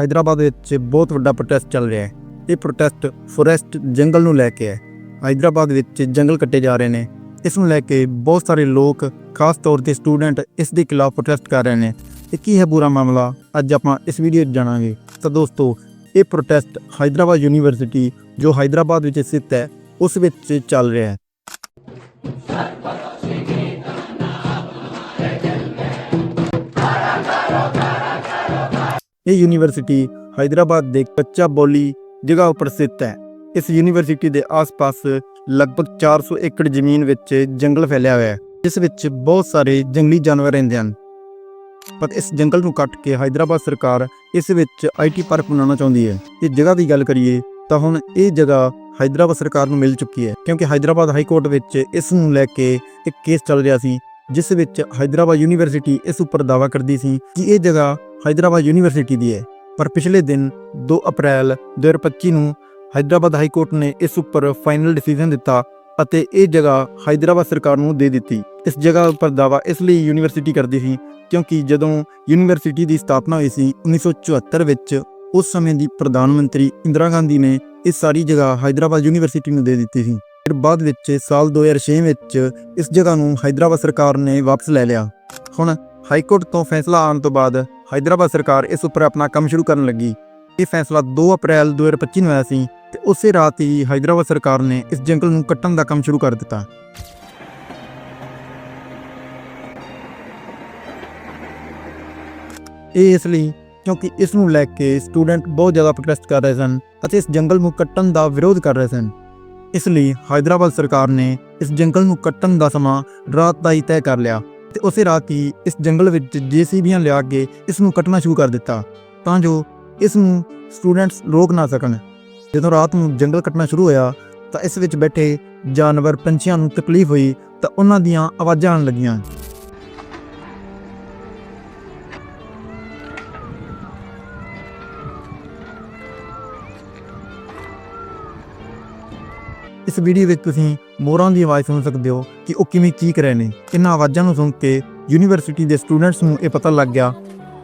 ਹਾਈਦਰਾਬਾਦ ਵਿੱਚ ਬਹੁਤ ਵੱਡਾ ਪ੍ਰੋਟੈਸਟ ਚੱਲ ਰਿਹਾ ਹੈ। ਇਹ ਪ੍ਰੋਟੈਸਟ ਫੋਰੈਸਟ ਜੰਗਲ ਨੂੰ ਲੈ ਕੇ ਹੈ। ਹਾਈਦਰਾਬਾਦ ਵਿੱਚ ਜੰਗਲ ਕੱਟੇ ਜਾ ਰਹੇ ਨੇ। ਇਸ ਨੂੰ ਲੈ ਕੇ ਬਹੁਤ ਸਾਰੇ ਲੋਕ, ਖਾਸ ਤੌਰ ਤੇ ਸਟੂਡੈਂਟ ਇਸ ਦੇ ਖਿਲਾਫ ਪ੍ਰੋਟੈਸਟ ਕਰ ਰਹੇ ਨੇ। ਇਹ ਕੀ ਹੈ ਬੁਰਾ ਮਾਮਲਾ? ਅੱਜ ਆਪਾਂ ਇਸ ਵੀਡੀਓ 'ਚ ਜਾਣਾਂਗੇ। ਤਾਂ ਦੋਸਤੋ, ਇਹ ਪ੍ਰੋਟੈਸਟ ਹਾਈਦਰਾਬਾਦ ਯੂਨੀਵਰਸਿਟੀ ਜੋ ਹਾਈਦਰਾਬਾਦ ਵਿੱਚ ਸਥਿਤ ਹੈ, ਉਸ ਵਿੱਚ ਚੱਲ ਰਿਹਾ ਹੈ। ਇਹ ਯੂਨੀਵਰਸਿਟੀ ਹਾਈਦਰਾਬਾਦ ਦੇ ਕੱਚਾ ਬੋਲੀ ਜਗ੍ਹਾ ਉੱਪਰ ਸਥਿਤ ਹੈ। ਇਸ ਯੂਨੀਵਰਸਿਟੀ ਦੇ ਆਸ-ਪਾਸ ਲਗਭਗ 400 ਏਕੜ ਜ਼ਮੀਨ ਵਿੱਚ ਜੰਗਲ ਫੈਲਿਆ ਹੋਇਆ ਹੈ, ਜਿਸ ਵਿੱਚ ਬਹੁਤ ਸਾਰੇ ਜੰਗਲੀ ਜਾਨਵਰ ਰਹਿੰਦੇ ਹਨ। ਪਰ ਇਸ ਜੰਗਲ ਨੂੰ ਕੱਟ ਕੇ ਹਾਈਦਰਾਬਾਦ ਸਰਕਾਰ ਇਸ ਵਿੱਚ ਆਈਟੀ ਪਾਰਕ ਬਣਾਉਣਾ ਚਾਹੁੰਦੀ ਹੈ। ਇਹ ਜਗ੍ਹਾ ਦੀ ਗੱਲ ਕਰੀਏ ਤਾਂ ਹੁਣ ਇਹ ਜਗ੍ਹਾ ਹਾਈਦਰਾਬਾਦ ਸਰਕਾਰ ਨੂੰ ਮਿਲ ਚੁੱਕੀ ਹੈ, ਕਿਉਂਕਿ ਹਾਈਦਰਾਬਾਦ ਹਾਈ ਕੋਰਟ ਵਿੱਚ ਇਸ ਨੂੰ ਲੈ ਕੇ ਇੱਕ ਕੇਸ ਚੱਲ ਰਿਹਾ ਸੀ, ਜਿਸ ਵਿੱਚ ਹਾਈਦਰਾਬਾਦ ਯੂਨੀਵਰਸਿਟੀ ਇਸ ਉੱਪਰ ਦਾਅਵਾ ਕਰਦੀ ਸੀ ਕਿ ਇਹ ਜਗ੍ਹਾ ਹਾਈਦਰਾਬਾਦ ਯੂਨੀਵਰਸਿਟੀ ਦੀ ਹੈ ਪਰ ਪਿਛਲੇ ਦਿਨ 2 ਅਪ੍ਰੈਲ 2025 ਨੂੰ ਹਾਈਦਰਾਬਾਦ ਹਾਈ ਕੋਰਟ ਨੇ ਇਸ ਉੱਪਰ ਫਾਈਨਲ ਡਿਸੀਜਨ ਦਿੱਤਾ ਅਤੇ ਇਹ ਜਗ੍ਹਾ ਹਾਈਦਰਾਬਾਦ ਸਰਕਾਰ ਨੂੰ ਦੇ ਦਿੱਤੀ ਇਸ ਜਗ੍ਹਾ ਉੱਪਰ ਦਾਅਵਾ ਇਸ ਲਈ ਯੂਨੀਵਰਸਿਟੀ ਕਰਦੀ ਸੀ ਕਿਉਂਕਿ ਜਦੋਂ ਯੂਨੀਵਰਸਿਟੀ ਦੀ ਸਥਾਪਨਾ ਹੋਈ ਸੀ 1974 ਵਿੱਚ ਉਸ ਸਮੇਂ ਦੀ ਪ੍ਰਧਾਨ ਮੰਤਰੀ ਇੰਦਰਾ ਗਾਂਧੀ ਨੇ ਇਹ ਸਾਰੀ ਜਗ੍ਹਾ ਹਾਈਦਰਾਬਾਦ ਯੂਨੀਵਰਸਿਟੀ ਨੂੰ ਦੇ ਦਿੱਤੀ ਸੀ ਫਿਰ ਬਾਅਦ ਵਿੱਚ ਸਾਲ 2006 ਵਿੱਚ ਇਸ ਜਗ੍ਹਾ ਨੂੰ ਹਾਈਦਰਾਬਾਦ ਸਰਕਾਰ ਨੇ ਵਾਪਸ ਲੈ ਲਿਆ ਹੁਣ ਹਾਈ ਕੋਰਟ ਤੋਂ ਫੈਸਲਾ ਆਉਣ ਤੋਂ ਬਾਅਦ ਹਾਈਦਰਾਬਾਦ ਸਰਕਾਰ ਇਸ ਉੱਪਰ ਆਪਣਾ ਕੰਮ ਸ਼ੁਰੂ ਕਰਨ ਲੱਗੀ। ਇਹ ਫੈਸਲਾ 2 ਅਪ੍ਰੈਲ 2025 ਨੂੰ ਆਇਆ ਸੀ ਤੇ ਉਸੇ ਰਾਤ ਹੀ ਹਾਈਦਰਾਬਾਦ ਸਰਕਾਰ ਨੇ ਇਸ ਜੰਗਲ ਨੂੰ ਕੱਟਣ ਦਾ ਕੰਮ ਸ਼ੁਰੂ ਕਰ ਦਿੱਤਾ। ਇਹ ਇਸ ਲਈ ਕਿਉਂਕਿ ਇਸ ਨੂੰ ਲੈ ਕੇ ਸਟੂਡੈਂਟ ਬਹੁਤ ਜ਼ਿਆਦਾ ਪ੍ਰੋਟੈਸਟ ਕਰ ਰਹੇ ਸਨ ਅਤੇ ਇਸ ਜੰਗਲ ਨੂੰ ਕੱਟਣ ਦਾ ਵਿਰੋਧ ਕਰ ਰਹੇ ਸਨ। ਇਸ ਲਈ ਹਾਈਦਰਾਬਾਦ ਸਰਕਾਰ ਨੇ ਇਸ ਜੰਗਲ ਨੂੰ ਕੱਟਣ ਦਾ ਸਮਾਂ ਰਾਤ ਦਾ ਹੀ ਤੈਅ ਕਰ ਲਿਆ। ਤੇ ਉਸੇ ਰਾਤ ਹੀ ਇਸ ਜੰਗਲ ਵਿੱਚ ਜੀਸੀਬੀਆਂ ਲਿਆ ਕੇ ਇਸ ਨੂੰ ਕੱਟਣਾ ਸ਼ੁਰੂ ਕਰ ਦਿੱਤਾ, ਤਾਂ ਜੋ ਇਸ ਨੂੰ ਸਟੂਡੈਂਟਸ ਰੋਕ ਨਾ ਸਕਣ। ਜਦੋਂ ਰਾਤ ਨੂੰ ਜੰਗਲ ਕੱਟਣਾ ਸ਼ੁਰੂ ਹੋਇਆ, ਤਾਂ ਇਸ ਵਿੱਚ ਬੈਠੇ ਜਾਨਵਰ ਪੰਛੀਆਂ ਨੂੰ ਤਕਲੀਫ ਹੋਈ ਤਾਂ ਉਹਨਾਂ ਦੀਆਂ ਆਵਾਜ਼ਾਂ ਆਉਣ ਲੱਗੀਆਂ। ਇਸ ਵੀਡੀਓ ਵਿੱਚ ਤੁਸੀਂ ਮੋਰਾਂ ਦੀ ਆਵਾਜ਼ ਸੁਣ ਸਕਦੇ ਹੋ ਕਿ ਉਹ ਕਿਵੇਂ ਚੀਕ ਰਹੇ ਨੇ। ਇਹਨਾਂ ਆਵਾਜ਼ਾਂ ਨੂੰ ਸੁਣ ਕੇ ਯੂਨੀਵਰਸਿਟੀ ਦੇ ਸਟੂਡੈਂਟਸ ਨੂੰ ਇਹ ਪਤਾ ਲੱਗ ਗਿਆ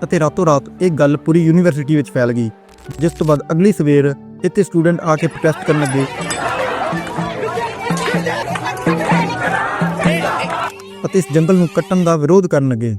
ਅਤੇ ਰਾਤੋਂ ਰਾਤ ਇਹ ਗੱਲ ਪੂਰੀ ਯੂਨੀਵਰਸਿਟੀ ਵਿੱਚ ਫੈਲ ਗਈ, ਜਿਸ ਤੋਂ ਬਾਅਦ ਅਗਲੀ ਸਵੇਰ ਇੱਥੇ ਸਟੂਡੈਂਟ ਆ ਕੇ ਪ੍ਰੋਟੈਸਟ ਕਰਨ ਲੱਗੇ। ਅਤੇ ਇਸ ਜੰਗਲ ਨੂੰ ਕੱਟਣ ਦਾ ਵਿਰੋਧ ਕਰਨ ਲੱਗੇ।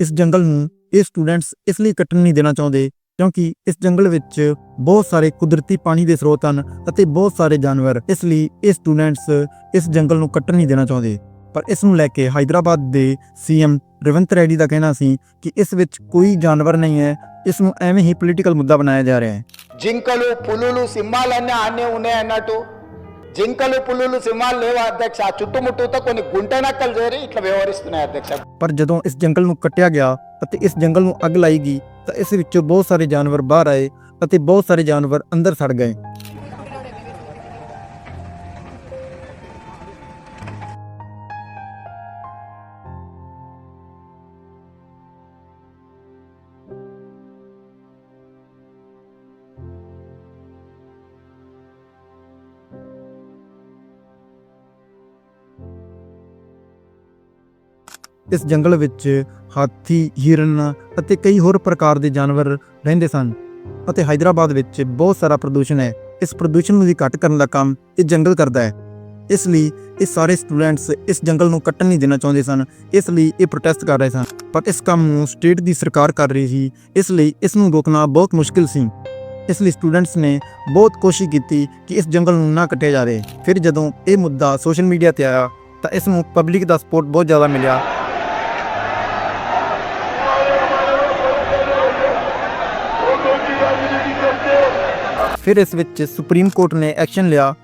ਇਸ ਜੰਗਲ ਨੂੰ ਇਹ ਸਟੂਡੈਂਟਸ ਇਸ ਲਈ ਕੱਟਣ ਨਹੀਂ ਦੇਣਾ ਚਾਹੁੰਦੇ ਕਿਉਂਕਿ ਇਸ ਜੰਗਲ ਵਿੱਚ ਬਹੁਤ ਸਾਰੇ ਕੁਦਰਤੀ ਪਾਣੀ ਦੇ ਸਰੋਤ ਹਨ ਅਤੇ ਬਹੁਤ ਸਾਰੇ ਜਾਨਵਰ ਇਸ ਲਈ ਇਹ ਸਟੂਡੈਂਟਸ ਇਸ ਜੰਗਲ ਨੂੰ ਕੱਟਣ ਨਹੀਂ ਦੇਣਾ ਚਾਹੁੰਦੇ ਪਰ ਇਸ ਨੂੰ ਲੈ ਕੇ ਹਾਈਦਰਾਬਾਦ ਦੇ ਸੀਐਮ ਰਵਿੰਦਰ ਰੈਡੀ ਦਾ ਕਹਿਣਾ ਸੀ ਕਿ ਇਸ ਵਿੱਚ ਕੋਈ ਜਾਨਵਰ ਨਹੀਂ ਹੈ ਇਸ ਨੂੰ ਐਵੇਂ ਹੀ ਪੋਲੀਟੀਕਲ ਮੁੱਦਾ ਬਣਾਇਆ ਜਾ ਰਿਹਾ ਹੈ జింకలు పులులు సింహాలన్నీ ఆనే ఉన్నాయి అన్నట్టు జింకలు పులులు సింహాలు లేవు అధ్యక్ష ఆ చుట్టుముట్టుతో కొన్ని గుంట నక్కలు చేరి ఇట్లా వ్యవహరిస్తున్నాయి అధ్యక్ష ਪਰ ਜਦੋਂ ਇਸ ਜੰਗਲ ਨੂੰ ਕੱਟਿਆ ਗਿਆ ਅਤੇ ਇਸ ਜੰਗਲ ਨੂੰ ਅੱਗ ਲਾਈ ਗਈ ਤਾਂ ਇਸ ਵਿੱਚੋਂ ਬਹੁਤ ਸਾਰੇ ਜਾਨਵਰ ਬਾਹਰ ਆਏ ਅਤੇ ਬਹੁਤ ਸਾਰੇ ਜਾਨਵਰ ਅੰਦਰ ਸੜ ਗਏ। ਇਸ ਜੰਗਲ ਵਿੱਚ ਹਾਥੀ, ਹਿਰਨ ਅਤੇ ਕਈ ਹੋਰ ਪ੍ਰਕਾਰ ਦੇ ਜਾਨਵਰ ਰਹਿੰਦੇ ਸਨ ਅਤੇ ਹਾਈਦਰਾਬਾਦ ਵਿੱਚ ਬਹੁਤ ਸਾਰਾ ਪ੍ਰਦੂਸ਼ਣ ਹੈ। ਇਸ ਪ੍ਰਦੂਸ਼ਣ ਨੂੰ ਵੀ ਘੱਟ ਕਰਨ ਦਾ ਕੰਮ ਇਹ ਜੰਗਲ ਕਰਦਾ ਹੈ। ਇਸ ਲਈ ਇਹ ਸਾਰੇ ਸਟੂਡੈਂਟਸ ਇਸ ਜੰਗਲ ਨੂੰ ਕੱਟਣ ਨਹੀਂ ਦੇਣਾ ਚਾਹੁੰਦੇ ਸਨ। ਇਸ ਲਈ ਇਹ ਪ੍ਰੋਟੈਸਟ ਕਰ ਰਹੇ ਸਨ। ਪਰ ਇਸ ਕੰਮ ਨੂੰ ਸਟੇਟ ਦੀ ਸਰਕਾਰ ਕਰ ਰਹੀ ਸੀ। ਇਸ ਲਈ ਇਸ ਨੂੰ ਰੋਕਣਾ ਬਹੁਤ ਮੁਸ਼ਕਿਲ ਸੀ। ਇਸ ਲਈ ਸਟੂਡੈਂਟਸ ਨੇ ਬਹੁਤ ਕੋਸ਼ਿਸ਼ ਕੀਤੀ ਕਿ ਇਸ ਜੰਗਲ ਨੂੰ ਨਾ ਕੱਟਿਆ ਜਾਵੇ। ਫਿਰ ਜਦੋਂ ਇਹ ਮੁੱਦਾ ਸੋਸ਼ਲ ਮੀਡੀਆ ਤੇ ਆਇਆ ਤਾਂ ਇਸ ਨੂੰ ਪਬਲਿਕ ਦਾ ਸਪੋਰਟ ਬਹੁਤ ਜ਼ਿਆਦਾ ਮਿਲਿਆ। ਫਿਰ ਇਸ ਵਿੱਚ ਸੁਪਰੀਮ ਕੋਰਟ ਨੇ ਐਕਸ਼ਨ ਲਿਆ,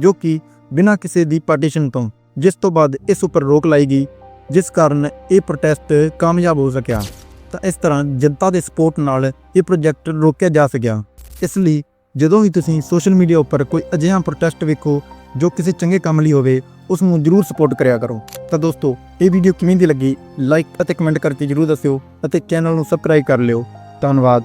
ਜੋ ਕਿ ਬਿਨਾਂ ਕਿਸੇ ਦੀ ਪਾਰਟੀਸ਼ਨ ਤੋਂ, ਜਿਸ ਤੋਂ ਬਾਅਦ ਇਸ ਉੱਪਰ ਰੋਕ ਲਾਈ ਗਈ, ਜਿਸ ਕਾਰਨ ਇਹ ਪ੍ਰੋਟੈਸਟ ਕਾਮਯਾਬ ਹੋ ਸਕਿਆ। ਤਾਂ ਇਸ ਤਰ੍ਹਾਂ ਜਨਤਾ ਦੇ ਸਪੋਰਟ ਨਾਲ ਇਹ ਪ੍ਰੋਜੈਕਟ ਰੋਕਿਆ ਜਾ ਸਕਿਆ। ਇਸ ਲਈ ਜਦੋਂ ਵੀ ਤੁਸੀਂ ਸੋਸ਼ਲ ਮੀਡੀਆ ਉੱਪਰ ਕੋਈ ਅਜਿਹਾ ਪ੍ਰੋਟੈਸਟ ਵੇਖੋ, ਜੋ ਕਿਸੇ ਚੰਗੇ ਕੰਮ ਲਈ ਹੋਵੇ, ਉਸ ਨੂੰ ਜਰੂਰ ਸਪੋਰਟ ਕਰਿਆ ਕਰੋ। ਤਾਂ ਦੋਸਤੋ, ਇਹ ਵੀਡੀਓ ਕਿਵੇਂ ਦੀ ਲੱਗੀ? ਲਾਈਕ ਅਤੇ ਕਮੈਂਟ ਕਰਕੇ ਜਰੂਰ ਦੱਸਿਓ ਅਤੇ ਚੈਨਲ ਨੂੰ ਸਬਸਕ੍ਰਾਈਬ ਕਰ ਲਿਓ। ਧੰਨਵਾਦ।